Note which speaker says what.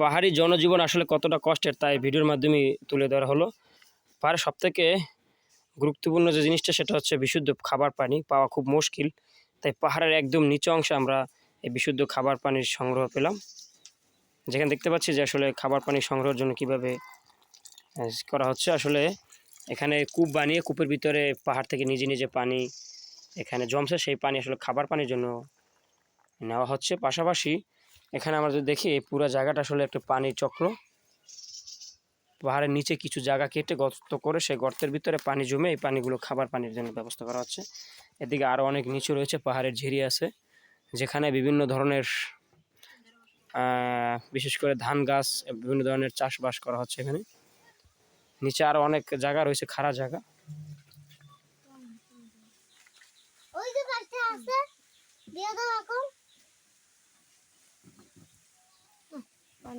Speaker 1: পাহাড়ি জনজীবন আসলে কতটা কষ্টের তাই ভিডিওর মাধ্যমে তুলে ধরা হলো। পাহাড়ের সবথেকে গুরুত্বপূর্ণ যে জিনিসটা সেটা হচ্ছে বিশুদ্ধ খাবার পানি পাওয়া খুব মুশকিল। তাই পাহাড়ের একদম নিচু অংশে আমরা এই বিশুদ্ধ খাবার পানির সংগ্রহ পেলাম। যেখানে দেখতে পাচ্ছি যে আসলে খাবার পানি সংগ্রহের জন্য কীভাবে করা হচ্ছে। আসলে এখানে কূপ বানিয়ে কূপের ভিতরে পাহাড় থেকে নিজে নিজে পানি এখানে জমছে। সেই পানি আসলে খাবার পানির জন্য নেওয়া হচ্ছে। পাশাপাশি এখানে আমরা যদি দেখি, এই পুরো জায়গাটা আসলে একটা পানির চক্র। পাহাড়ের নিচে কিছু জায়গা কেটে গর্ত করে সেই গর্তের ভিতরে পানি জমে এই পানিগুলো খাবার পানির জন্য ব্যবস্থা করা হচ্ছে। এদিকে আরও অনেক নিচু রয়েছে, পাহাড়ের ঝিরি আছে, যেখানে বিভিন্ন ধরনের বিশেষ করে ধান গাছ, বিভিন্ন ধরনের চাষবাস করা হচ্ছে এখানে। নিচে আরও অনেক জায়গা রয়েছে, খাড়া জায়গা।
Speaker 2: দাও এখন।